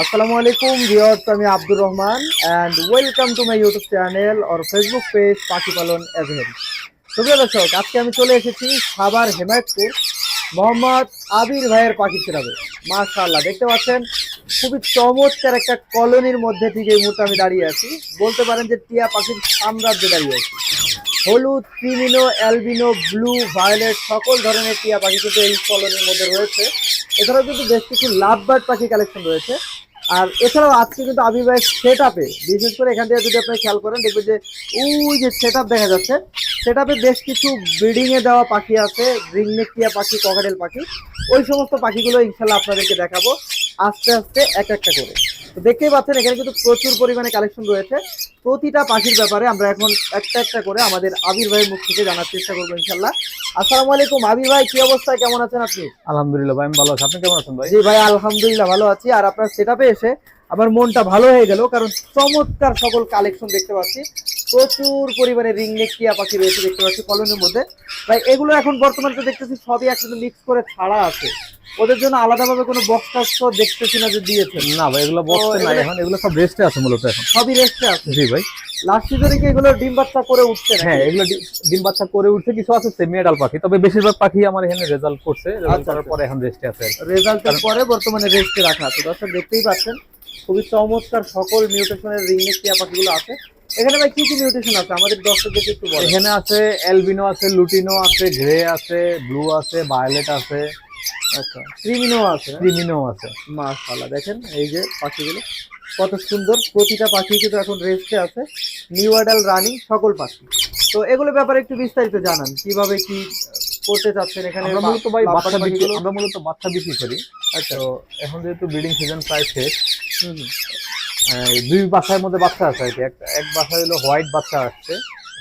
আসসালামু আলাইকুম, ভিউয়ার্স, আমি Abdur Rahman and welcome to my YouTube channel or Facebook page পাখি পালন এভেন সুপ্রিয় দর্শক, আজকে আমি চলে এসেছি সাভার হেমায়তপুর, মোহাম্মদ আবির ভাইয়ের পাখি চেরাবে মাশাআল্লাহ, দেখতে পাচ্ছেন, খুবই চমৎকার একটা কলোনির মধ্যে ঠিক এই মুহূর্তে আমি দাঁড়িয়ে আছি। বলতে পারেন যে টিয়া পাখির সাম্রাজ্যে দাঁড়িয়ে আছি। হলুদ, ক্রিমিনো, অ্যালবিনো, ব্লু, ভায়োলেট, সকল ধরনের টিয়া পাখি কিন্তু এই কলোনির মধ্যে রয়েছে। এছাড়াও কিন্তু বেশ কিছু লাভ বার্ড পাখি কালেকশন রয়েছে। আর এছাড়াও আজকে কিন্তু আবির্ভাবের সেট আপে বিশেষ করে এখান থেকে যদি আপনি খেয়াল করেন, দেখবেন যে ওই যে সেট দেখা যাচ্ছে সেট আপে বেশ কিছু ব্রিডিংয়ে দেওয়া পাখি আছে, রিংনেকিয়া পাখি ককাটেল পাখি। ওই সমস্ত পাখিগুলো ইনশাল্লাহ আপনাদেরকে দেখাবো, আস্তে আস্তে এক একটা করে। তো দেখতেই পাচ্ছেন এখানে কিন্তু প্রচুর পরিমাণে কালেকশন রয়েছে। প্রতিটা পাখির ব্যাপারে আমরা এখন একটা একটা করে আমাদের আবির ভাইয়ের মুখ থেকে জানার চেষ্টা করব ইনশাল্লাহ আসসালামু আলাইকুম আবির ভাই কি অবস্থায় কেমন আছেন আপনি? আলহামদুলিল্লাহ ভাই আমি ভালো আছি। আপনি কেমন আছেন ভাই? জি ভাই আলহামদুলিল্লাহ ভালো আছি। আর আপনার সেটাপে এসে আমার মনটা ভালো হয়ে গেল কারণ চমৎকার সকল কালেকশন দেখতে পাচ্ছি। প্রচুর পরিমাণে রিংনেক টিয়া পাখি রয়েছে দেখতে পাচ্ছি কলোনির মধ্যে। ভাই এগুলো এখন বর্তমানে তো দেখতেছি সবই একসাথে মিক্স করে ছাড়া আছে। ওদের জন্য আলাদাভাবে কোনো বক্স টক্স দেখতেছি না যে দিয়েছেন না ভাই এগুলো বক্সে নাই এখন এগুলো সব রেস্টে আছে মূলত এখন। সবই রেস্টে আছে। জি ভাই। লাস্ট সিজনে কি এগুলো ডিম বাচ্চা করে উঠছে না হ্যাঁ এগুলো ডিম বাচ্চা করে উঠছে কিছু আছে সেমি অ্যাডাল পাখি। তবে বেশিরভাগ পাখি আমার এখানে রেজাল্ট করছে রেজাল্ট আচ্ছা, করার আচ্ছা। পরে এখন রেস্টে আছে। রেজাল্টের পরে বর্তমানে রেস্টে রাখা আছে। দর্শক দেখতেই পাচ্ছেন খুবই চমৎকার সকল মিউটেশনের রিংনেক টিয়া পাখিগুলো আছে। এখানে ভাই কি কি মিউটেশন আছে? আমাদের দর্শকদেরকে একটু বলেন। এখানে আছে এলবিনো আছে লুটিনো আছে গ্রে আছে ব্লু আছে ভায়োলেট আছে। আচ্ছা ক্রিমিনো আছে? ক্রিমিনো আছে। মাশাআল্লাহ দেখেন এই যে পাখিগুলো কত সুন্দর। প্রতিটা পাখি কিন্তু এখন রেস্টে আছে। নিউ অ্যাডাল রানিং সকল পাখি। তো এগুলো ব্যাপারে একটু বিস্তারিত জানান কীভাবে কি করতে চাচ্ছেন এখানে আমরা মূলত ভাই বাচ্চা বিক্রি আমরা মূলত বাচ্চা বিক্রি করি। আচ্ছা। এখন যেহেতু ব্রিডিং সিজন প্রায় শেষ দুই বাসার মধ্যে বাচ্চা আছে আর কি। এক বাসা হলো হোয়াইট বাচ্চা আসছে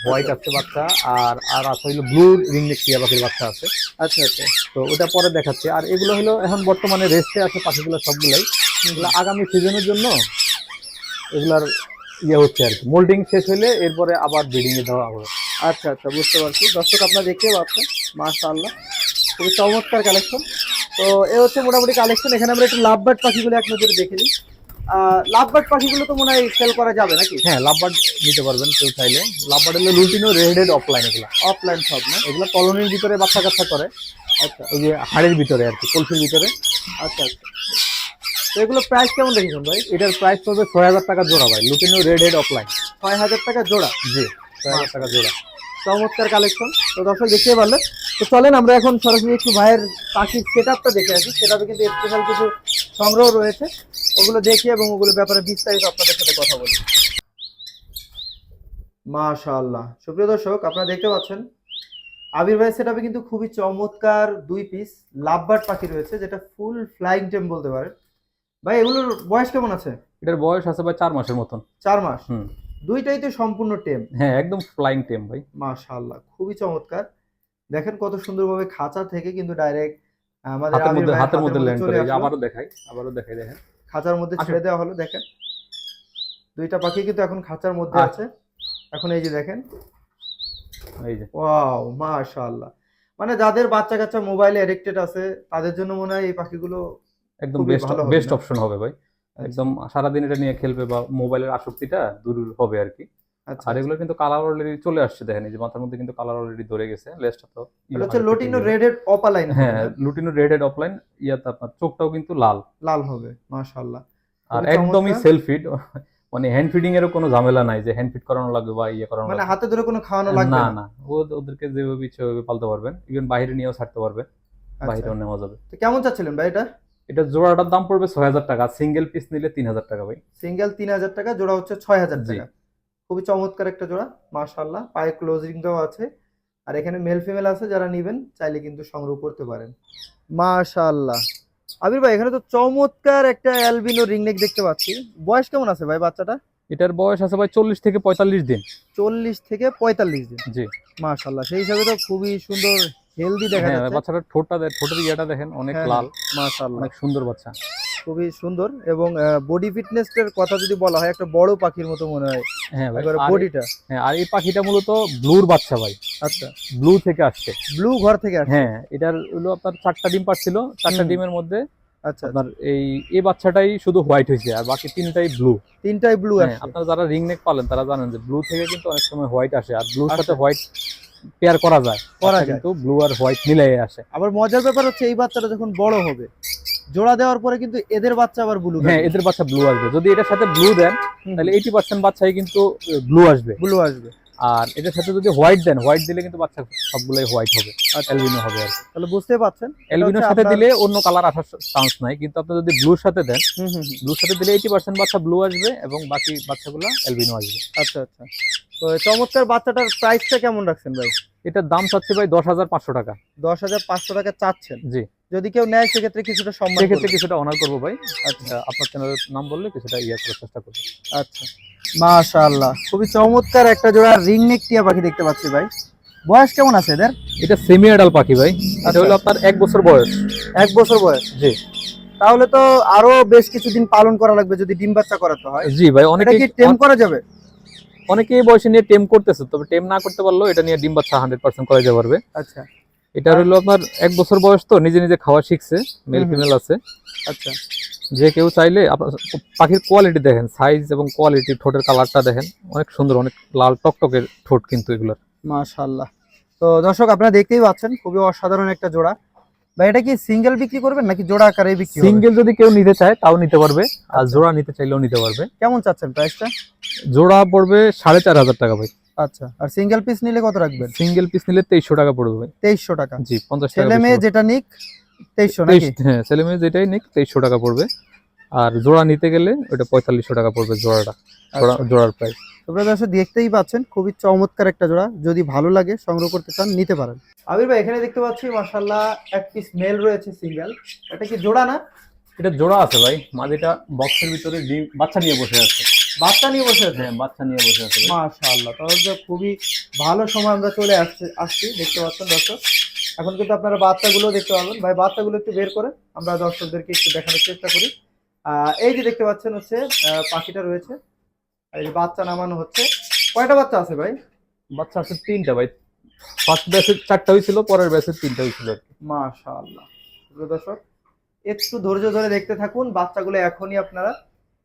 হোয়াইট আছে বাচ্চা আর আর আছে হলো ব্লু রিংনেক টিয়া পাখির বাচ্চা আছে। আচ্ছা আচ্ছা। তো ওটা পরে দেখাচ্ছি। আর এগুলো হলো এখন বর্তমানে রেস্টে আছে পাখিগুলো সবগুলাই। এগুলো আগামী সিজনের জন্য এগুলার ইয়ে হচ্ছে আর কি। মোল্ডিং শেষ হলে এরপরে আবার ব্রিডিং এ দেওয়া হবে। আচ্ছা আচ্ছা বুঝতে পারছি। দর্শক আপনারা দেখতে পাচ্ছেন মাশাআল্লাহ। খুবই চমৎকার কালেকশন তো এ হচ্ছে মোটামুটি কালেকশন এখানে আমরা একটু লাভবার্ড পাখিগুলো এক নজরে দেখে নিই। লাভবার্ড পাখিগুলো তো মনে হয় সেল করা যাবে নাকি? হ্যাঁ লাভবার্ড নিতে পারবেন কেউ চাইলে। লাভবার্ড হলো লুটিনো রেডেড অফলাইন এগুলো। অফলাইন সব না? এগুলো কলোনির ভিতরে বাচ্চা কাচ্চা করে। আচ্ছা। ওই যে হাড়ের ভিতরে আর কি কলসির ভিতরে। আচ্ছা আচ্ছা। তো এগুলো প্রাইস কেমন রেখেছেন ভাই? এটার প্রাইস পড়বে ছয় হাজার টাকা জোড়া ভাই লুটিনো রেড হেড অফলাইন ছয় হাজার টাকা জোড়া? জি ছয় হাজার টাকা জোড়া। চমৎকার কালেকশন তো দর্শক দেখতে পারলেন। তো চলেন আমরা এখন সরাসরি একটু ভাইয়ের পাখির সেট আপটা দেখে আসি। সেটাতে কিন্তু স্পেশাল কিছু সংগ্রহ রয়েছে। ওগুলো দেখি এবং ওগুলো ব্যাপারে বিস্তারিত আপনাদের সাথে কথা বলি। মাশাআল্লাহ। সুপ্রিয় দর্শক আপনারা দেখতে পাচ্ছেন আবির ভাই সেটাপে কিন্তু খুবই চমৎকার দুই পিস লাভবার্ড পাখি রয়েছে যেটা ফুল ফ্লাইং টেম বলতে পারেন। ভাই এগুলোর বয়স কেমন আছে? এটার বয়স আছে ভাই চার মাসের মতন। চার মাস? হুম। দুইটাই তো সম্পূর্ণ টেম হ্যাঁ একদম ফ্লাইং টেম ভাই। মাশাআল্লাহ খুবই চমৎকার। দেখেন কত সুন্দরভাবে খাঁচা থেকে কিন্তু ডাইরেক্ট আমাদের হাতের মধ্যে ল্যান্ড করে। আবারও দেখাই আবারও দেখাই দেখেন। খাঁচার মধ্যে ছেড়ে দেওয়া হলো দেখেন। দুইটা পাখি কিন্তু এখন খাঁচার মধ্যে আচ্ছা। আছে। এখন এই যে দেখেন। এই যে। ওয়াও মাশাআল্লাহ। মানে যাদের বাচ্চা কাচ্চা মোবাইলে এডিক্টেড আছে তাদের জন্য মনে হয় এই পাখিগুলো একদম বেস্ট বেস্ট অপশন হবে ভাই। একদম সারাদিন এটা নিয়ে খেলবে বা মোবাইলের আসক্তিটা দূর হবে আর কি। আচ্ছা আর এগুলো কিন্তু কালার অলরেডি চলে আসছে দেখেন এই যে মাথার মধ্যে কিন্তু কালার অলরেডি ধরে গেছে লেসটা তো এটা হচ্ছে লোটিনো রেডেড অপালাইন হ্যাঁ লুটিনো রেড হেড অফলাইন ইয়াতে আপনার চোখটাও কিন্তু লাল। লাল হবে মাশাআল্লাহ। আর একদমই চমৎকার। সেলফ ফিড মানে হ্যান্ড ফিডিং এরও কোনো ঝামেলা নাই যে হ্যান্ড ফিড করানো লাগবে বা ইয়ে করানো মানে হাতে ধরে কোনো খাওয়ানো লাগবে না না? ওদেরকে যেভাবে ইচ্ছে ওইভাবে পালতে পারবেন ইভেন বাইরে নিয়েও ছাড়তে পারবে আচ্ছা। বাইরেও নেওয়া যাবে। তো কেমন চাচ্ছিলেন ভাই এটা? এটা জোড়াটার দাম পড়বে ছয় হাজার টাকা সিঙ্গেল পিস নিলে তিন হাজার টাকা ভাই। সিঙ্গেল তিন হাজার টাকা জোড়া হচ্ছে ছয় হাজার। টাকা। খুবই চমৎকার একটা জোড়া মাশাল্লাহ পায়ে ক্লোজ দেওয়া আছে। আর এখানে মেল ফিমেল আছে যারা নিবেন চাইলে কিন্তু সংগ্রহ করতে পারেন। মাশাল্লাহ আবির ভাই এখানে তো চমৎকার একটা অ্যালবিনো রিং নেক দেখতে পাচ্ছি। বয়স কেমন আছে ভাই বাচ্চাটা? এটার বয়স আছে ভাই চল্লিশ থেকে পঁয়তাল্লিশ দিন। চল্লিশ থেকে পঁয়তাল্লিশ দিন। জি। মাশাল্লাহ সেই হিসাবে তো খুবই সুন্দর হেলদি দেখা হ্যাঁ যাচ্ছে। বাচ্চাটার ঠোঁটটা ঠোঁটের ইয়েটা দেখেন অনেক হ্যাঁ, লাল মাশাল্লাহ অনেক সুন্দর বাচ্চা। খুবই সুন্দর এবং বডি ফিটনেসের কথা যদি বলা হয় একটা বড় পাখির মতো মনে হয়। হ্যাঁ ভাই বডিটা হ্যাঁ আর এই পাখিটা মূলত ব্লুর বাচ্চা ভাই। আচ্ছা। ব্লু থেকে আসছে। ব্লু ঘর থেকে আসে হ্যাঁ এটার হলো আপনার চারটা ডিম পাচ্ছিল। চারটা ডিমের মধ্যে আচ্ছা আপনার এই এই বাচ্চাটাই শুধু হোয়াইট হয়েছে আর বাকি তিনটাই ব্লু তিনটাই ব্লু হ্যাঁ আপনারা যারা রিং নেক পালেন তারা জানেন যে ব্লু থেকে কিন্তু অনেক সময় হোয়াইট আসে আর ব্লুর সাথে আচ্ছা। হোয়াইট পেয়ার করা যায়। করা কিন্তু ব্লু আর হোয়াইট মিলাই আসে। আবার মজার ব্যাপার হচ্ছে এই বাচ্চাটা যখন বড় হবে জোড়া দেওয়ার পরে কিন্তু এদের বাচ্চা আবার ব্লু হ্যাঁ এদের বাচ্চা ব্লু আসবে। যদি এটার সাথে ব্লু দেন তাহলে এইটি পার্সেন্ট বাচ্চাই কিন্তু ব্লু আসবে। ব্লু আসবে। আর এটার সাথে যদি হোয়াইট দেন হোয়াইট দিলে কিন্তু বাচ্চা সবগুলোই হোয়াইট হবে আচ্ছা। অ্যালবিনো হবে আর তাহলে বুঝতে পারছেন অ্যালবিনোর সাথে দিলে অন্য কালার আসার চান্স নাই কিন্তু আপনি যদি ব্লুর সাথে দেন। ব্লুর সাথে দিলে এইটি পার্সেন্ট বাচ্চা ব্লু আসবে এবং বাকি বাচ্চাগুলো অ্যালবিনো আসবে। আচ্ছা আচ্ছা। তো চমৎকার বাচ্চাটার প্রাইসটা কেমন রাখছেন ভাই? এটার দাম চাচ্ছে ভাই দশ হাজার পাঁচশো টাকা। দশ হাজার পাঁচশো টাকা চাচ্ছেন। জি। যদি কেউ নেয় সেক্ষেত্রে কিছুটা সম্মান সেক্ষেত্রে কিছুটা অনার করব ভাই। আচ্ছা আপনার চ্যানেলের নাম বললে কিছুটা ইয়ে করার চেষ্টা করব। আচ্ছা। মাশাআল্লাহ খুবই চমৎকার একটা জোড়া রিং নেক টিয়া পাখি দেখতে পাচ্ছি ভাই। বয়স কেমন আছে এদের? এটা সেমি অ্যাডাল পাখি ভাই। এটা আচ্ছা। হলো আপনার এক বছর বয়স। এক বছর বয়স? জি। তাহলে তো আরও বেশ কিছুদিন পালন করা লাগবে যদি ডিম বাচ্চা করাতে হয়। জি ভাই অনেকে কি টেম করা যাবে? অনেকে বয়সে নিয়ে টেম করতেছে তবে টেম না করতে পারলেও এটা নিয়ে ডিম বাচ্চা হান্ড্রেড পার্সেন্ট করা পারবে। আচ্ছা। এটা হলো আপনার এক বছর বয়স তো নিজে নিজে খাওয়া শিখছে মেল। ফিমেল আছে। আচ্ছা। যে কেউ চাইলে আপনার পাখির কোয়ালিটি দেখেন সাইজ এবং কোয়ালিটি ঠোঁটের কালারটা দেখেন অনেক সুন্দর অনেক লাল টকটকের ঠোঁট কিন্তু এগুলোর। মাশাআল্লাহ। তো দর্শক আপনারা দেখতেই পাচ্ছেন খুবই অসাধারণ একটা জোড়া। ভাই এটা কি সিঙ্গেল বিক্রি করবেন নাকি জোড়া আকারে বিক্রি সিঙ্গেল যদি কেউ নিতে চায় তাও নিতে পারবে আর জোড়া নিতে চাইলেও নিতে পারবে। কেমন চাচ্ছেন প্রাইসটা জোড়া পড়বে সাড়ে চার হাজার টাকা ভাই। আচ্ছা আর সিঙ্গেল পিস নিলে কত রাখবেন? সিঙ্গেল পিস নিলে তেইশশো টাকা পড়বে তেইশশো টাকা। জি পঞ্চাশ টাকা ছেলে মেয়ে যেটা নিক তেইশশো তেইশ নাকি? হ্যাঁ ছেলে মেয়ে যেটাই নিক তেইশশো টাকা পড়বে। আর জোড়া নিতে গেলে ওটা পঁয়তাল্লিশশো টাকা পড়বে জোড়াটা জোড়া আচ্ছা। জোড়ার প্রাইস তোমরা দর্শক দেখতেই পাচ্ছেন খুবই চমৎকার একটা জোড়া। যদি ভালো লাগে সংগ্রহ করতে চান নিতে পারেন। আবির ভাই এখানে দেখতে পাচ্ছি মাশাআল্লাহ এক পিস মেল রয়েছে সিঙ্গেল এটা কি জোড়া না? এটা জোড়া আছে ভাই। মাঝিটা বক্সের ভিতরে বাচ্চা নিয়ে বসে আছে। বাচ্চা নিয়ে বসে আছে? হ্যাঁ বাচ্চা নিয়ে বসে আছে। মাশাআল্লাহ তাহলে তো খুবই ভালো সময় আমরা চলে আসছি আসছি দেখতে পাচ্ছেন দর্শক। এখন কিন্তু আপনারা বাচ্চাগুলো দেখতে পাবেন ভাই বাচ্চাগুলো একটু বের করে আমরা দর্শকদেরকে একটু দেখানোর চেষ্টা করি। এই যে দেখতে পাচ্ছেন হচ্ছে পাখিটা রয়েছে। আর এই যে বাচ্চা নামানো হচ্ছে। কয়টা বাচ্চা আছে ভাই? বাচ্চা আছে তিনটা ভাই। ফার্স্ট ব্যাচের চারটা হয়েছিল পরের ব্যাচের তিনটা হয়েছিল আর কি। মাশাআল্লাহ। দর্শক একটু ধৈর্য ধরে দেখতে থাকুন। বাচ্চাগুলো এখনই আপনারা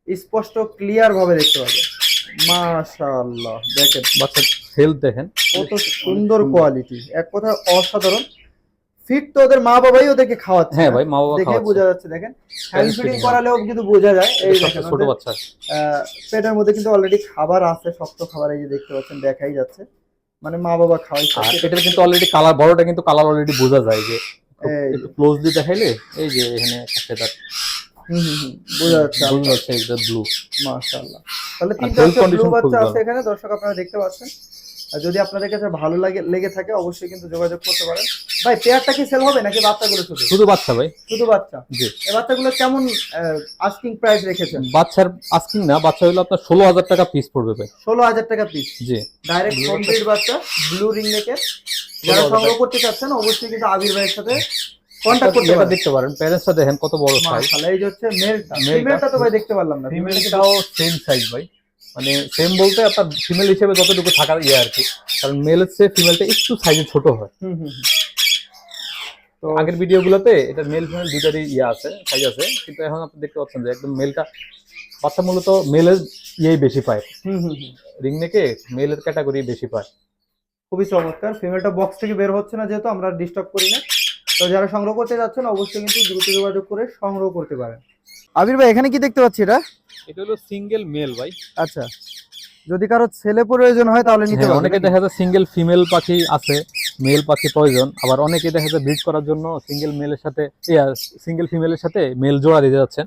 স্পষ্ট ক্লিয়ার ভাবে দেখতে পাবেন মাশাআল্লাহ দেখেন। বাচ্চার হেলথ দেখেন। কত সুন্দর কোয়ালিটি এক কথা অসাধারণ। ফিট তো ওদের মা বাবাই ওদেরকে খাওয়াচ্ছে হ্যাঁ ভাই মা বাবা দেখে বোঝা যাচ্ছে দেখেন। হ্যান্ড ফিডিং করালেও কিন্তু বোঝা যায়। এই দেখেন ছোট বাচ্চা। পেটের মধ্যে কিন্তু অলরেডি খাবার আছে শক্ত খাবার এই যে দেখতে পাচ্ছেন দেখাই যাচ্ছে। মানে মা বাবা খাওয়াইছে আর এটার কিন্তু অলরেডি কালার বড়টা কিন্তু কালার অলরেডি বোঝা যায় যে একটু ক্লোজলি দেখাইলে এই যে এখানে একটা বোঝা যাচ্ছে বোঝা যাচ্ছে এটা ব্লু মাশাআল্লাহ। তাহলে তিনটা ব্লু বাচ্চা আছে এখানে দর্শক আপনারা দেখতে পাচ্ছেন। আর যদি আপনাদের কাছে ভালো লাগে লেগে থাকে অবশ্যই কিন্তু যোগাযোগ করতে পারেন। ভাই পেয়ারটা কি সেল হবে নাকি বাচ্চাগুলো শুধু? শুধু বাচ্চা ভাই। শুধু বাচ্চা? জি। এই বাচ্চাগুলো কেমন আস্কিং প্রাইস রেখেছেন? বাচ্চার আস্কিং না বাচ্চা হলো আপনার ষোলো হাজার টাকা পিস পড়বে ভাই। ষোলো হাজার টাকা পিস জি। ডাইরেক্ট কমপ্লিট বাচ্চা ব্লু রিং নেকের যারা সংগ্রহ করতে চাচ্ছেন অবশ্যই কিন্তু আবির ভাইয়ের সাথে কন্ট্যাক্ট করতে পারেন। দেখতে পারেন। প্যারেন্টসটা দেখেন কত বড় সাইজ মাশাআল্লাহ এই হচ্ছে মেলটা ফিমেলটা তো ভাই দেখতে পারলাম না। ফিমেলটাও সেম সাইজ ভাই। মানে সেম বলতে আপনার ফিমেল হিসেবে যতটুকু থাকার ইয়ে আর কি। কারণ মেলের চেয়ে ফিমেলটা একটু সাইজে ছোট হয়। হুম হুম হুম। তো আগের ভিডিওগুলোতে এটা মেল ফিমেল দুইটারই ইয়ে আছে সাইজ আছে। কিন্তু এখন আপনি দেখতে পাচ্ছেন যে একদম মেলটা বাচ্চা মূলত মেলের ইয়েই বেশি পায়। হুম হুম হুম। রিং নেকে মেলের ক্যাটাগরি বেশি পায়। খুবই চমৎকার। ফিমেলটা বক্স থেকে বের হচ্ছে না যেহেতু আমরা ডিস্টার্ব করি না। তো যারা সংগ্রহ করতে যাচ্ছেন অবশ্যই কিন্তু দ্রুত যোগাযোগ করে সংগ্রহ করতে পারেন। আবির ভাই এখানে কি দেখতে পাচ্ছি এটা? এটা হলো সিঙ্গেল মেল ভাই। আচ্ছা। যদি কারও ছেলে প্রয়োজন হয় তাহলে নিতে হ্যাঁ, অনেকে দেখা যায় সিঙ্গেল ফিমেল পাখি আছে মেল পাখি প্রয়োজন। আবার অনেকে দেখা যায় ব্রিড করার জন্য সিঙ্গেল মেলের সাথে সিঙ্গেল ফিমেলের সাথে মেল জোড়া দিতে যাচ্ছেন।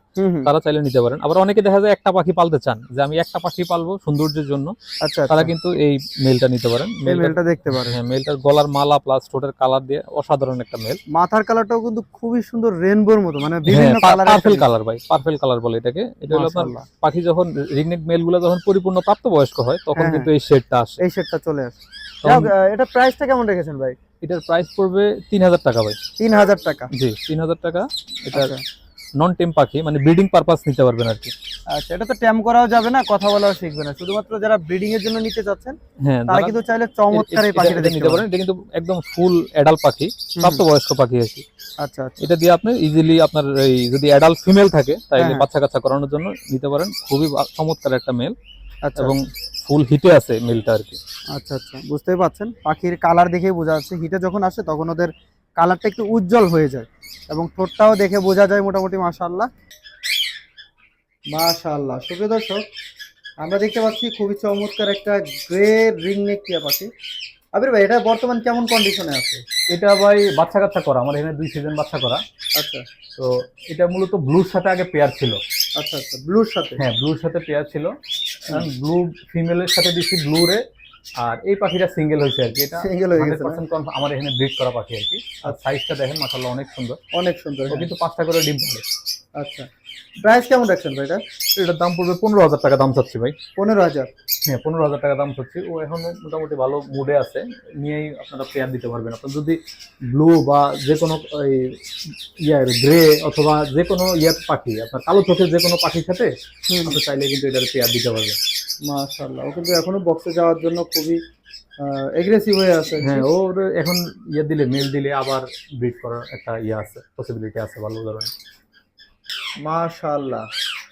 তারা চাইলে নিতে পারেন। আবার অনেকে দেখা যায় একটা পাখি পালতে চান যে আমি একটা পাখি পালবো সৌন্দর্যের জন্য আচ্ছা তারা আচ্ছা কিন্তু এই মেলটা নিতে পারেন। মেলটা দেখতে পারেন। হ্যাঁ মেলটার গলার মালা প্লাস ঠোঁটের কালার দিয়ে অসাধারণ একটা মেল মাথার কালারটাও কিন্তু খুবই সুন্দর রেনবোর মতো মানে বিভিন্ন কালার পার্পেল কালার ভাই পার্পেল কালার বলে এটাকে। এটা হলো আপনার পাখি যখন রিগনেট মেলগুলো যখন পরিপূর্ণ প্রাপ্তবয়স্ক হয় তখন হ্যাঁ, কিন্তু এই শেডটা আসে। এই সেটটা চলে আসে। এটা প্রাইসটা কেমন রেখেছেন ভাই? এটার প্রাইস পড়বে তিন হাজার টাকা ভাই। তিন হাজার টাকা। জি তিন হাজার টাকা। এটা আচ্ছা। নন টেম পাখি মানে ব্রিডিং পারপাস নিতে পারবেন আর কি। আচ্ছা এটা তো ট্যাম করাও যাবে না কথা বলাও শিখবে না। শুধুমাত্র যারা ব্রিডিং এর জন্য নিতে চাচ্ছেন হ্যাঁ তারা কিন্তু চাইলে চমৎকার এই পাখিটা দেখতে নিতে পারেন। এটা কিন্তু একদম ফুল অ্যাডাল্ট পাখি প্রাপ্তবয়স্ক পাখি আর কি। আচ্ছা আচ্ছা। এটা দিয়ে আপনি ইজিলি আপনার এই যদি অ্যাডাল্ট ফিমেল থাকে তাইলে হ্যাঁ। বাচ্চা কাচ্চা করানোর জন্য নিতে পারেন। খুবই চমৎকার একটা মেল আচ্ছা এবং ফুল হিটে আছে মিলটা আর কি। আচ্ছা আচ্ছা। বুঝতেই পারছেন? পাখির কালার দেখেই বোঝা যাচ্ছে। হিটে যখন আসে তখন ওদের কালারটা একটু উজ্জ্বল হয়ে যায় এবং ঠোঁটটাও দেখে বোঝা যায় মোটামুটি মাশাল্লাহ মাশাল্লাহ সুপ্রিয় দর্শক আমরা দেখতে পাচ্ছি খুবই চমৎকার একটা গ্রে রিং নেক টিয়া পাখি। আবির ভাই এটা বর্তমান কেমন কন্ডিশনে আছে? এটা ভাই বাচ্চা কাচ্চা করা আমার এখানে দুই সিজন বাচ্চা করা। আচ্ছা। তো এটা মূলত ব্লুর সাথে আগে পেয়ার ছিল। আচ্ছা আচ্ছা ব্লুর সাথে? হ্যাঁ ব্লুর সাথে পেয়ার ছিল। ব্লু ফিমেলের সাথে দিচ্ছি ব্লু রে আর এই পাখিটা সিঙ্গেল হয়েছে আর কি। এটা সিঙ্গেল হয়ে গেছে না? 100% আমার এখানে ব্রিড করা পাখি আর কি। আর সাইজটা দেখেন মাশাআল্লাহ অনেক সুন্দর। অনেক সুন্দর হ্যাঁ। কিন্তু পাঁচটা করে ডিম পারে আচ্ছা। প্রাইস কেমন রাখছেন ভাই এটা? এটার দাম পড়বে পনেরো হাজার টাকা দাম চাচ্ছি ভাই। পনেরো হাজার? হ্যাঁ পনেরো হাজার টাকা দাম চাচ্ছি। ও এখন মোটামুটি ভালো মুডে আছে। নিয়েই আপনারা পেয়ার দিতে পারবেন। আপনার যদি ব্লু বা যে কোনো ইয়ার গ্রে অথবা যে কোনো ইয়ার পাখি আপনার কালো চোখের যে কোনো পাখির সাথে আপনি চাইলে কিন্তু এটার পেয়ার দিতে পারবেন। মাশাআল্লাহ। ও কিন্তু এখনও বক্সে যাওয়ার জন্য খুবই এগ্রেসিভ হয়ে আছে। হ্যাঁ ওর এখন ইয়ে দিলে মেল দিলে আবার ব্রিড করার একটা ইয়ে আছে পসিবিলিটি আছে ভালো ধরনের। মাশাআল্লাহ।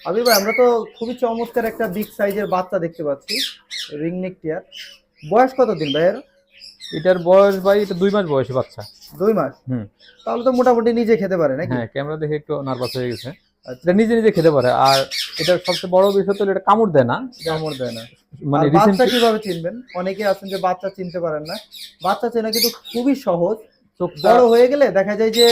আবির ভাই আমরা তো খুবই চমৎকার একটা বিগ সাইজের বাচ্চা দেখতে পাচ্ছি রিং নেক টিয়ার বয়স কত দিন ভাইয়ের? এটার বয়স ভাই এটা দুই মাস বয়সী বাচ্চা। দুই মাস? হুম। তাহলে তো মোটামুটি নিজে খেতে পারে নাকি? হ্যাঁ ক্যামেরা দেখে একটু নার্ভাস হয়ে গেছে। আচ্ছা। এটা নিজে নিজে খেতে পারে আর এটার সবচেয়ে বড় বিষয় হলো এটা কামড় দেয় না। কামড় দেয় না। মানে বাচ্চা কীভাবে চিনবেন? অনেকে আছেন যে বাচ্চা চিনতে পারেন না। বাচ্চা চেনা কিন্তু খুবই সহজ। চোখটা বড় হয়ে গেলে দেখা যায় যে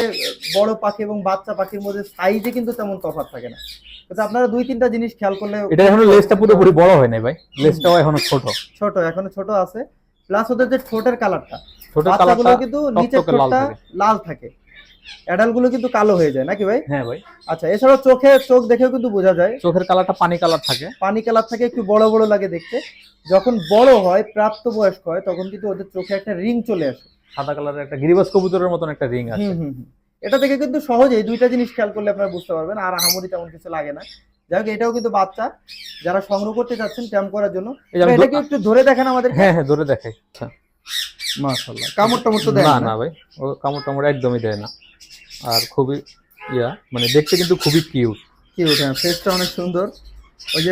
বড় পাখি এবং বাচ্চা পাখির মধ্যে সাইজে কিন্তু তেমন তফাৎ থাকে না। কিন্তু আপনারা দুই তিনটা জিনিস খেয়াল করলে এটা এখনও লেজটা পুরোপুরি বড় হয় নাই ভাই। লেজটাও এখনও ছোট। ছোট এখনও ছোট আছে। প্লাস ওদের যে ঠোঁটের কালারটা ছোট কালারটা কিন্তু নিচের ঠোঁটটা লাল থাকে। অ্যাডাল্টগুলো কিন্তু কালো হয়ে যায় নাকি ভাই? হ্যাঁ ভাই। আচ্ছা এছাড়াও চোখে চোখ দেখেও কিন্তু বোঝা যায়। চোখের কালারটা পানি কালার থাকে। পানি কালার থাকে একটু বড় বড় লাগে দেখতে। যখন বড় হয় প্রাপ্ত বয়স্ক হয় তখন কিন্তু ওদের চোখে একটা রিং চলে আসে। সাদা কালারের একটা গিরিবাজ কবুতরের মতন একটা রিং আছে। এটা থেকে কিন্তু সহজেই দুইটা জিনিস খেয়াল করলে আপনারা বুঝতে পারবেন আর আহামরি তেমন কিছু লাগে না। যাই হোক এটাও কিন্তু বাচ্চা। যারা সংগ্রহ করতে চাচ্ছেন ক্যাম্প করার জন্য এটাকে একটু ধরে দেখেন আমাদের হ্যাঁ হ্যাঁ ধরে দেখাই। মাশাআল্লাহ। কামড় টামড় তো দেয় না না? ভাই ও কামড় টামড় একদমই দেয় না। আর খুবই ইয়া মানে দেখতে কিন্তু খুবই কিউট কি ওঠে ফেসটা অনেক সুন্দর। ওই যে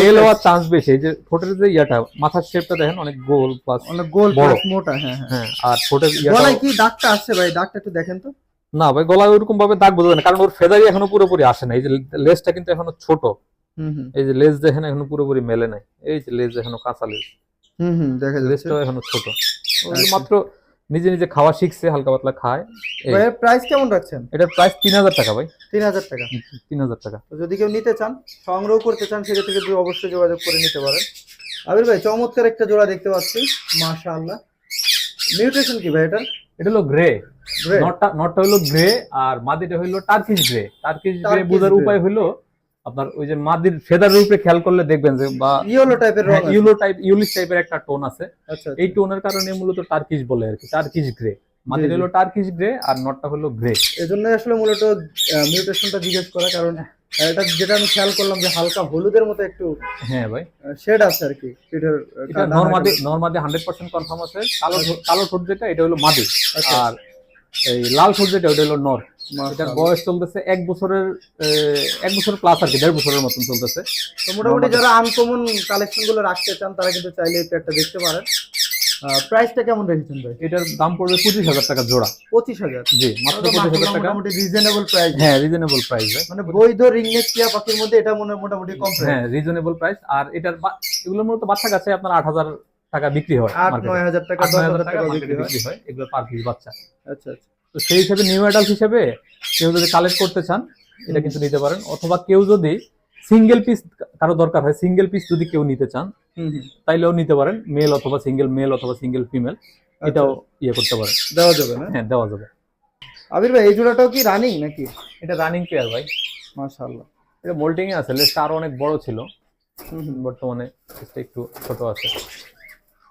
মেল হওয়ার চান্স বেশি। এই যে ঠোঁটের যে ইয়াটা মাথার শেপটা দেখেন অনেক গোল প্লাস অনেক গোল প্লাস মোটা হ্যাঁ হ্যাঁ। হ্যাঁ আর ঠোঁটের ইয়াটা গলায় কি দাগটা আসছে ভাই? দাগটা একটু দেখেন তো। না ভাই গলায় ওরকম ভাবে দাগ বোঝা যায় না কারণ ওর ফেদারি এখনও পুরোপুরি আসে না। এই যে লেজটা কিন্তু এখনও ছোট। হুম হুম। এই যে লেজ দেখেন এখনও পুরোপুরি মেলে নাই। এই যে লেজ এখনও কাঁচা লেজ হুম হুম দেখা যাচ্ছে। লেজটাও এখনও ছোট। আচ্ছা। মাত্র নিজে নিজে খাওয়া শিখছে হালকা পাতলা খায়। ভাইয়ের প্রাইস কেমন রাখছেন? এটার প্রাইস তিন হাজার টাকা ভাই। তিন হাজার টাকা। তিন হাজার টাকা। তো যদি কেউ নিতে চান সংগ্রহ করতে চান সেক্ষেত্রে কিন্তু অবশ্যই যোগাযোগ করে নিতে পারেন। আবির ভাই চমৎকার একটা জোড়া দেখতে পাচ্ছি। মাশাআল্লাহ। মিউটেশন কি ভাই এটা? এটা হলো গ্রে? নটটা নটটা হলো গ্রে আর মাদিটা হইল টার্কিশ গ্রে টার্কিশ গ্রে বোঝার উপায় হলো আপনার ওই যে মাদির ফেদার উপরে খেয়াল করলে দেখবেন যে বা ইয়েলো টাইপের রং আছে। ইউলো টাইপ ইউলিশ টাইপের একটা টোন আছে। আচ্ছা এই টোনের কারণে মূলত টার্কিশ বলে আর কি টার্কিশ গ্রে মাদির হলো টার্কিশ গ্রে আর নটটা হলো গ্রে এজন্য আসলে মূলত মিউটেশনটা জিজ্ঞেস করা কারণ এটা যেটা আমি খেয়াল করলাম যে হালকা হলুদের মতো একটু হ্যাঁ ভাই। শেড আছে আর কি পিঠের এটা নর্মাদি। নর্মাদি হান্ড্রেড পার্সেন্ট কনফার্ম আছে। কালো কালো ঠোঁট যেটা এটা হলো মাদি। আচ্ছা। আর এই লাল ঠোঁট যেটা ওটা হলো নর এটার বয়স চলতেছে এক বছরের এক বছর প্লাস আর কি দেড় বছরের মতন চলতেছে। তো মোটামুটি যারা আনকমন কালেকশনগুলো রাখতে চান তারা কিন্তু চাইলে এই দেখতে পারেন। প্রাইসটা কেমন রেখেছেন ভাই? এটার দাম পড়বে পঁচিশ হাজার টাকা জোড়া। পঁচিশ হাজার? জি মাত্র পঁচিশ হাজার টাকা। মোটামুটি রিজনেবল প্রাইস হ্যাঁ রিজনেবল প্রাইস মানে বৈধ রিংনেক টিয়া পাখির মধ্যে এটা মনে মোটামুটি কম হ্যাঁ রিজনেবল প্রাইস আর এটার এগুলোর মূলত বাচ্চা কাছে আপনার আট হাজার টাকা বিক্রি হয় আট নয় হাজার টাকা দশ হাজার টাকা বিক্রি হয়। এগুলো পার পিস বাচ্চা। আচ্ছা আচ্ছা। তো সেই হিসেবে নিউ অ্যাডাল্ট হিসেবে কেউ যদি কালেক্ট করতে চান এটা কিন্তু নিতে পারেন। অথবা কেউ যদি সিঙ্গেল পিস কারও দরকার হয় সিঙ্গেল পিস যদি কেউ নিতে চান তাইলেও নিতে পারেন মেল অথবা সিঙ্গেল মেল অথবা সিঙ্গেল ফিমেল এটাও ইয়ে করতে পারেন। দেওয়া যাবে না? হ্যাঁ দেওয়া যাবে। আবির ভাই এই জোড়াটাও কি রানিং নাকি? এটা রানিং পেয়ার ভাই। মাশাআল্লাহ। এটা মোল্টিং এ আছে লেসটা আরও অনেক বড় ছিল। বর্তমানে একটু ছোট আছে।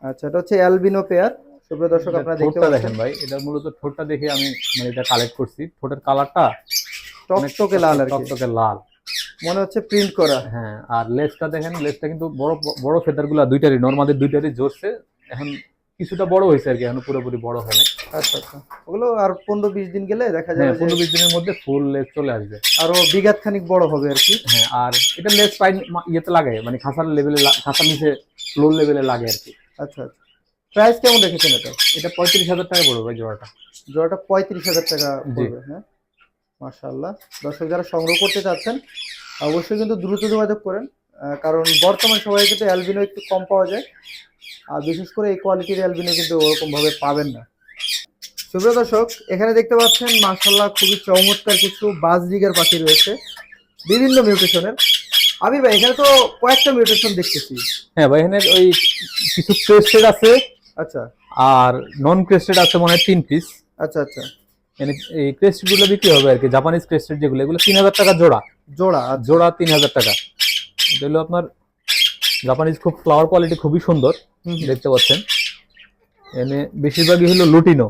আচ্ছা এটা হচ্ছে অ্যালবিনো পেয়ার সুপ্রিয় দর্শক আপনারা দেখতে দেখেন ভাই এটা মূলত ঠোঁটটা দেখে আমি মানে এটা কালেক্ট করছি। ঠোঁটের কালারটা টকটকে লাল আর টকটকে লাল। মনে হচ্ছে প্রিন্ট করা। হ্যাঁ আর লেজটা দেখেন লেজটা কিন্তু বড় বড় ফেদারগুলা দুইটারই নর্মাদের দুইটারই জোরছে। এখন কিছুটা বড় হয়েছে আর কি এখন পুরোপুরি বড় হয়নি। আচ্ছা আচ্ছা। ওগুলো আর পনেরো বিশ দিন গেলে দেখা হ্যাঁ যাবে পনেরো বিশ দিনের মধ্যে ফুল লেজ চলে আসবে। আরও বিঘাত খানিক বড় হবে আর কি। হ্যাঁ আর এটা লেজ পাই ইয়েতে লাগে মানে খাসার লেভেলে খাসার নিচে লো লেভেলে লাগে আর কি। আচ্ছা আচ্ছা। প্রাইস কেমন রেখেছেন এটা? এটা পঁয়ত্রিশ হাজার টাকা পড়বে জোড়াটা। জোড়াটা পঁয়ত্রিশ হাজার টাকা। পড়বে হ্যাঁ? মাশাআল্লাহ। দর্শক যারা সংগ্রহ করতে চাচ্ছেন অবশ্যই কিন্তু দ্রুত যোগাযোগ করেন কারণ বর্তমান সময়ে কিন্তু অ্যালবিনো একটু কম পাওয়া যায় আর বিশেষ করে এই কোয়ালিটির অ্যালবিনো কিন্তু ওরকমভাবে পাবেন না। সুপ্রিয় দর্শক এখানে দেখতে পাচ্ছেন মাশাআল্লাহ খুবই চমৎকার কিছু বাজ দিগের পাখি রয়েছে বিভিন্ন মিউটেশনের আমি ভাই এখানে তো কয়েকটা মিউটেশন দেখতেছি। হ্যাঁ ভাই এখানে ওই কিছু ক্রেস্টেড আছে আচ্ছা। আর নন ক্রেস্টেড আছে মনে হয় তিন পিস আচ্ছা আচ্ছা। মানে এই ক্রেস্টগুলো বিক্রি হবে আর কি জাপানিজ ক্রেস্টেড যেগুলো এগুলো তিন হাজার টাকা জোড়া। জোড়া আর জোড়া তিন হাজার টাকা। এটা হলো আপনার জাপানিজ খুব ফ্লাওয়ার কোয়ালিটি খুবই সুন্দর। দেখতে পাচ্ছেন। এনে বেশিরভাগই হলো লুটিনো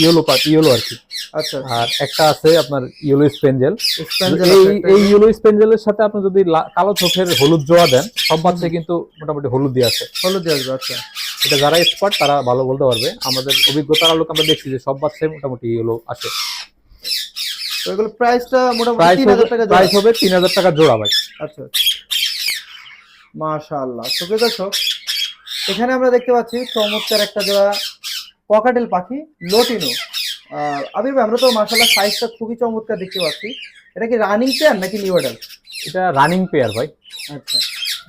ইয়েলো পাট ইয়েলো আর কি। আচ্ছা আর একটা আছে আপনার ইয়েলো স্পেঞ্জেল এই এই ইয়েলো স্পেঞ্জেলের সাথে আপনি যদি কালো চোখের হলুদ জোড়া দেন সব বাচ্চাই কিন্তু মোটামুটি হলুদ দিয়ে আছে। হলুদ দিয়ে আসবে আচ্ছা। এটা যারা এক্সপার্ট তারা ভালো বলতে পারবে। আমাদের অভিজ্ঞতার আলোকে আমরা দেখছি যে সব বাচ্চাই মোটামুটি ইয়েলো আসে। এগুলো প্রাইসটা মোটামুটি প্রাইস তিন হাজার টাকা প্রাইস হবে তিন হাজার টাকা জোড়া ভাই। আচ্ছা মাশাআল্লাহ। সুপ্রিয় দর্শক এখানে আমরা দেখতে পাচ্ছি চমৎকার একটা জোড়া ককাটেল পাখি লোটিনো আবির ভাই আমরা তো মাশাআল্লাহ সাইজটা খুবই চমৎকার দেখতে পাচ্ছি। এটা কি রানিং পেয়ার নাকি নিউ এটা রানিং পেয়ার ভাই। আচ্ছা।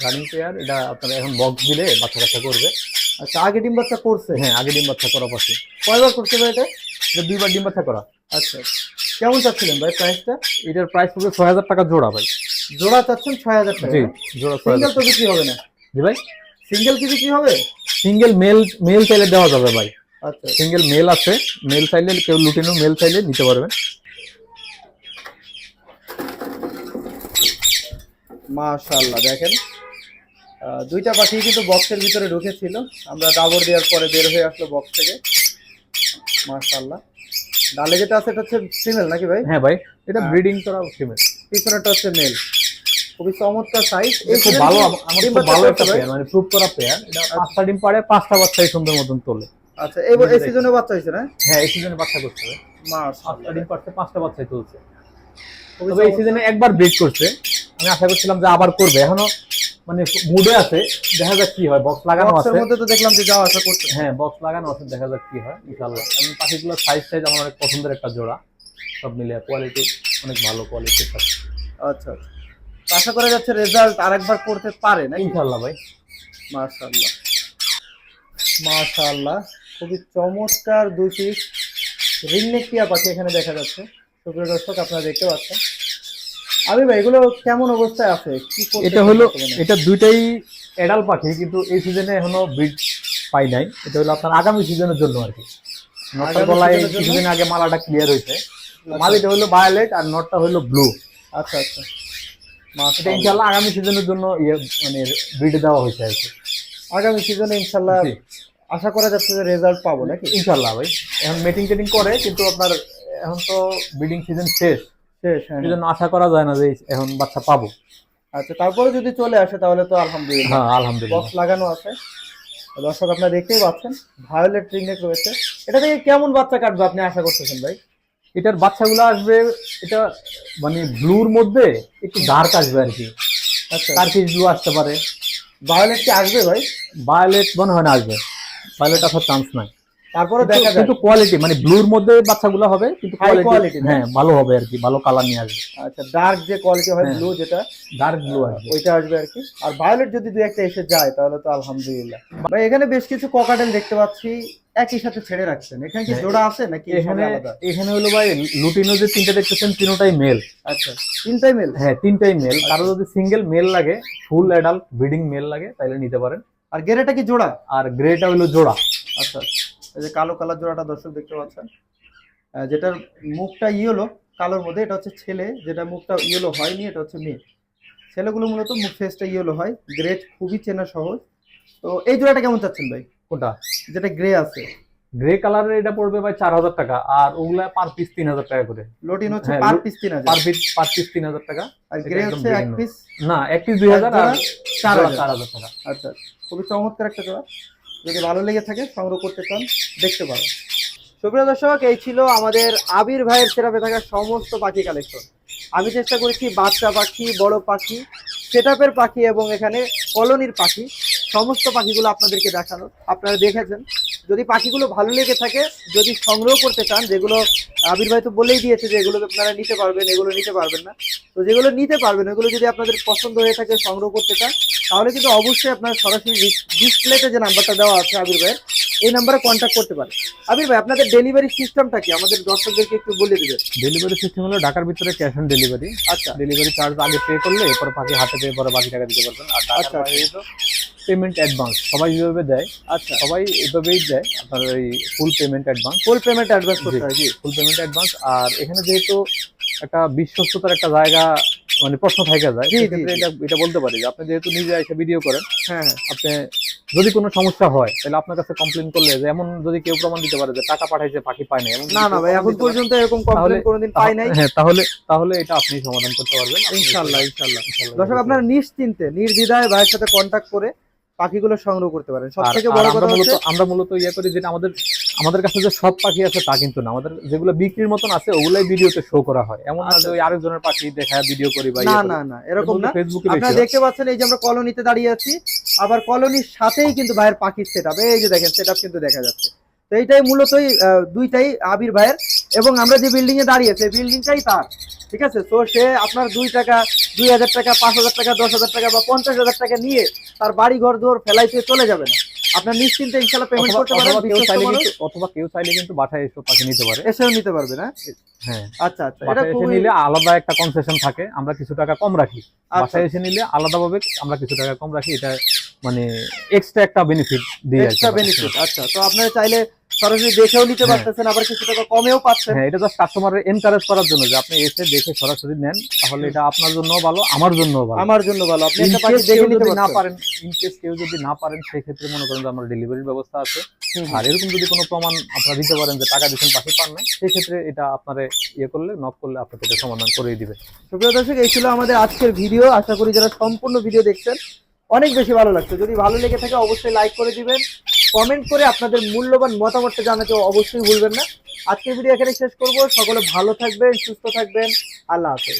রানিং পেয়ার এটা আপনার এখন বক্স দিলে বাচ্চা কাচ্চা করবে। আচ্ছা আগে ডিম বাচ্চা করছে? হ্যাঁ আগে ডিম বাচ্চা করা পাশে কয়বার করছে ভাই এটা? এটা দুইবার ডিম বাচ্চা করা। আচ্ছা কেমন চাচ্ছিলেন ভাই প্রাইসটা এটার প্রাইস পড়বে ছয় হাজার টাকা জোড়া ভাই। জোড়া চাচ্ছেন ছয় হাজার টাকা। জি জোড়া সিঙ্গেল তো বিক্রি হবে না? জি ভাই। সিঙ্গেল কি বিক্রি হবে? সিঙ্গেল মেল মেল চাইলে দেওয়া যাবে ভাই। আচ্ছা। সিঙ্গেল মেল আছে মেল চাইলে কেউ লুটিনো মেল চাইলে নিতে পারবেন মাশাআল্লাহ দেখেন। দুইটা পাখি কিন্তু বক্সের ভিতরে ঢুকেছিল। আমরা ডাবর দেওয়ার পরে বের হয়ে আসলো বক্স থেকে। মাশাআল্লাহ। ডালে যেটা আছে এটা হচ্ছে ফিমেল নাকি ভাই? হ্যাঁ ভাই এটা হ্যাঁ। ব্রিডিং করা ফিমেল পিছনেটা হচ্ছে মেল খুবই চমৎকার সাইজ এই খুব ভালো আম- আমার খুব ভালো একটা পেয়ার মানে প্রুভ করা পেয়ার এটা পাঁচটা ডিম পারে পাঁচটা বাচ্চাই সুন্দর মতন তোলে। আচ্ছা এই এই সিজনে বাচ্চা হয়েছে না? হ্যাঁ এই সিজনে বাচ্চা করতে হবে পাঁচটা ডিম পারছে পাঁচটা বাচ্চাই তুলছে। তবে এই সিজনে একবার ব্রিড করছে। আমি আশা করছিলাম যে আবার করবে। এখনও মানে মুডে আছে। দেখা যাক কি হয়। বক্স লাগানো আছে। মধ্যে তো দেখলাম যে যাওয়া আসা করছে। হ্যাঁ বক্স লাগানো আছে। দেখা যাক কি হয়। ইনশাআল্লাহ। আমি পাখিগুলোর সাইজ সাইজ আমার অনেক পছন্দের একটা জোড়া সব মিলিয়ে কোয়ালিটি অনেক ভালো কোয়ালিটির আছে আচ্ছা আচ্ছা। আশা করা যাচ্ছে রেজাল্ট আরেকবার করতে পারে নাকি? ইনশাআল্লাহ ভাই। মাশাআল্লাহ। মাশাআল্লাহ। খুবই চমৎকার দুই পিস রিংনেক টিয়া পাখি এখানে দেখা যাচ্ছে। সুপ্রিয় দর্শক আপনারা দেখতে পাচ্ছেন। আমি ভাই এগুলো কেমন অবস্থায় আছে? কি এটা হলো এটা দুইটাই এডাল পাখি কিন্তু এই সিজনে এখনও ব্রিড পাই নাই। এটা হলো আপনার আগামী সিজনের জন্য আর কি। গলায় season কিছুদিন আগে মালাটা ক্লিয়ার হয়েছে। মালিটা হলো ভায়োলেট আর নটটা হলো ব্লু আচ্ছা আচ্ছা। এটা ইনশাআল্লাহ আগামী সিজনের জন্য ইয়ে মানে ব্রিড দেওয়া হয়েছে আর কি। আগামী সিজনে ইনশাআল্লাহ জি। আশা করা যাচ্ছে যে রেজাল্ট পাবো নাকি? ইনশাল্লাহ ভাই। এখন মিটিং টেটিং করে কিন্তু আপনার এখন তো ব্রিডিং সিজন শেষ। শেষ হ্যাঁ। এই জন্য আশা করা যায় না যে এখন বাচ্চা পাবো। আচ্ছা তারপরে যদি চলে আসে তাহলে তো আলহামদুলিল্লাহ। হ্যাঁ আলহামদুলিল্লাহ। বক্স লাগানো আছে। দর্শক আপনারা দেখতেই পাচ্ছেন ভায়োলেট রিংনেক রয়েছে। এটা থেকে কেমন বাচ্চা কাটবে আপনি আশা করতেছেন ভাই? এটার বাচ্চাগুলো আসবে এটা মানে ব্লুর মধ্যে একটু ডার্ক আসবে আর কি। আচ্ছা। টার্কিশ ব্লু আসতে পারে। ভায়োলেট কি আসবে ভাই? ভায়োলেট মনে হয় না আসবে। ভায়োলেট আসার চান্স নাই। তারপরে দেখা যায় কিন্তু কোয়ালিটি মানে ব্লুর মধ্যে বাচ্চাগুলো হবে কিন্তু কোয়ালিটি হ্যাঁ ভালো হবে আর কি ভালো কালার নিয়ে আসবে। আচ্ছা ডার্ক যে কোয়ালিটি হয় হ্যাঁ। ব্লু যেটা ডার্ক ব্লু আসবে। ওইটা আসবে আর কি। আর ভায়োলেট যদি দুই একটা এসে যায় তাহলে তো আলহামদুলিল্লাহ। ভাই এখানে বেশ কিছু ককাটেল দেখতে পাচ্ছি একই সাথে ছেড়ে রাখছেন। এখানে কি হ্যাঁ। জোড়া আছে নাকি এখানে এখানে হলো ভাই লুটিনো যে তিনটা দেখতেছেন তিনটাই মেল আচ্ছা তিনটাই মেল হ্যাঁ তিনটাই মেল কারও যদি সিঙ্গেল মেল লাগে ফুল অ্যাডাল্ট ব্রিডিং মেল লাগে তাহলে নিতে পারেন। আর গ্রেটা কি জোড়া? আর গ্রেটা হলো জোড়া। আচ্ছা এই যে কালো কালার জোড়াটা দর্শক দেখতে পাচ্ছেন। যেটার মুখটা ইয়েলো কালোর মধ্যে এটা হচ্ছে ছেলে। যেটা মুখটা ইয়েলো হয়নি এটা হচ্ছে মেয়ে। ছেলেগুলো মূলত মুখ ফেসটা ইয়েলো হয়। গ্রেট খুবই চেনা সহজ। তো এই জোড়াটা কেমন চাচ্ছেন ভাই? কোনটা? যেটা গ্রে আছে। গ্রে কালারের এটা পড়বে ভাই চার হাজার টাকা আর ওগুলা পার পিস তিন হাজার টাকা করে। লোটিন হচ্ছে হ্যাঁ, পার পিস তিন হাজার। পার পিস পার পিস তিন হাজার টাকা। আর গ্রে হচ্ছে এক পিস না এক পিস দুই হাজার আর চার হাজার। চার হাজার টাকা। আচ্ছা খুবই চমৎকার একটা জোড়া যদি ভালো লেগে থাকে সংগ্রহ করতে চান দেখতে পারো সুপ্রিয় দর্শক এই ছিল আমাদের আবির ভাইয়ের সেরাপে থাকা সমস্ত পাখি কালেকশন আমি চেষ্টা করেছি বাচ্চা পাখি বড় পাখি সেটাপের পাখি এবং এখানে কলোনির পাখি সমস্ত পাখিগুলো আপনাদেরকে দেখানো আপনারা দেখেছেন যদি পাখিগুলো ভালো লেগে থাকে যদি সংগ্রহ করতে চান যেগুলো আবির ভাই তো বলেই দিয়েছে যে এগুলো আপনারা নিতে পারবেন এগুলো নিতে পারবেন না। তো যেগুলো নিতে পারবেন এগুলো যদি আপনাদের পছন্দ হয়ে থাকে সংগ্রহ করতে চান তাহলে কিন্তু অবশ্যই আপনার সরাসরি ডিসপ্লেতে যে নাম্বারটা দেওয়া আছে আবির ভাইয়ের এই নাম্বারে কন্ট্যাক্ট করতে পারেন। আবির ভাই আপনাদের ডেলিভারি সিস্টেমটা কি? আমাদের দর্শকদেরকে একটু বলে দিবেন। ডেলিভারি সিস্টেম হলো ঢাকার ভিতরে ক্যাশ অন ডেলিভারি আচ্ছা। ডেলিভারি চার্জ আগে পে করলে এরপর পাখি হাতে পেয়ে পরে বাকি টাকা দিতে পারবেন। আর আচ্ছা, পেমেন্ট অ্যাডভান্স সবাই যেভাবে দেয় আচ্ছা। সবাই এভাবেই দেয় আপনার ওই full payment advance full payment advance করতে হয় জি। ফুল পেমেন্ট অ্যাডভান্স আর এখানে যেহেতু একটা বিশ্বস্ততার একটা জায়গা মানে প্রশ্ন থেকে যায় এটা এটা বলতে পারি যে আপনি যেহেতু নিজে এসে ভিডিও করেন হ্যাঁ হ্যাঁ। আপনি যদি কোনো সমস্যা হয় তাহলে আপনার কাছে কমপ্লেন করলে যে এমন যদি কেউ প্রমাণ দিতে পারে যে টাকা পাঠাইছে পাখি পায় না এমন না না ভাই এখন পর্যন্ত এরকম কমপ্লেন কোনোদিন পাই নাই। হ্যাঁ তাহলে তাহলে এটা আপনি সমাধান করতে পারবেন ইনশাল্লাহ ইনশাল্লাহ। দর্শক আপনারা নিশ্চিন্তে নির্দ্বিধায় ভাইয়ের সাথে কন্ট্যাক্ট করে পাখিগুলো সংগ্রহ করতে পারেন। সব থেকে বড় আমরা কথা মূলত হচ্ছে আমরা মূলত ইয়ে করি যেটা আমাদের আমাদের কাছে যে সব পাখি আছে তা কিন্তু না। আমাদের যেগুলো বিক্রির মতন আছে ওগুলাই ভিডিওতে শো করা হয়। এমন না যে ওই আরেকজনের পাখি দেখায় ভিডিও করি বা না না না এরকম না। ফেসবুকে আপনারা দেখতে পাচ্ছেন এই যে আমরা কলোনিতে দাঁড়িয়ে আছি। আবার কলোনির সাথেই কিন্তু ভাইয়ের পাখির সেট এই যে দেখেন সেট কিন্তু দেখা যাচ্ছে। তো এইটাই মূলতই দুইটাই আবির ভাইয়ের এবং আমরা যে বিল্ডিং এ দাঁড়িয়ে আছি বিল্ডিংটাই তার ঠিক আছে? তো সে আপনার দুই টাকা দুই হাজার টাকা পাঁচ হাজার টাকা দশ হাজার টাকা বা পঞ্চাশ হাজার টাকা নিয়ে তার বাড়ি ঘর দোর ফেলাইতে চলে যাবে না। আপনার নিশ্চিন্তে ইনশাল্লাহ পেমেন্ট করতে পারেন অথবা কেউ চাইলে কিন্তু বাসায় এসে পাখি নিতে পারে। এসেও নিতে পারবে না? হ্যাঁ। আচ্ছা আচ্ছা এটা এসে নিলে আলাদা একটা কনসেশন থাকে আমরা কিছু টাকা কম রাখি। আচ্ছা। বাসায় এসে নিলে আলাদাভাবে আমরা কিছু টাকা কম রাখি এটা মানে এক্সট্রা একটা বেনিফিট দিয়ে এক্সট্রা বেনিফিট আচ্ছা। তো আপনারা চাইলে সরাসরি দেখেও নিতে হ্যাঁ। পারতেছেন আবার কিছু টাকা কমেও পাচ্ছেন। হ্যাঁ এটা জাস্ট কাস্টমারের এনকারেজ করার জন্য যে আপনি এসে দেখে সরাসরি নেন তাহলে এটা আপনার জন্য ভালো আমার জন্য ভালো। আমার জন্য ভালো। আপনি একটা পাখি দেখে নিতে না পারেন ইন কেস কেউ যদি না পারেন সেক্ষেত্রে মনে করেন যে আমার ডেলিভারির ব্যবস্থা আছে। আর এরকম যদি কোনো প্রমাণ আপনারা দিতে পারেন যে টাকা দিচ্ছেন পাখি পান নাই সেক্ষেত্রে এটা আপনারা ইয়ে করলে নক করলে আপনাকে এটা সমাধান করেই দিবে। সুপ্রিয় দর্শক এই ছিল আমাদের আজকের ভিডিও। আশা করি যারা সম্পূর্ণ ভিডিও দেখছেন অনেক বেশি ভালো লাগছে। যদি ভালো লেগে থাকে অবশ্যই লাইক করে দিবেন। কমেন্ট করে আপনাদের মূল্যবান মতামতটা জানাতে অবশ্যই ভুলবেন না। আজকের ভিডিও এখানে শেষ করব। সকলে ভালো থাকবেন, সুস্থ থাকবেন। আল্লাহ হাফেজ।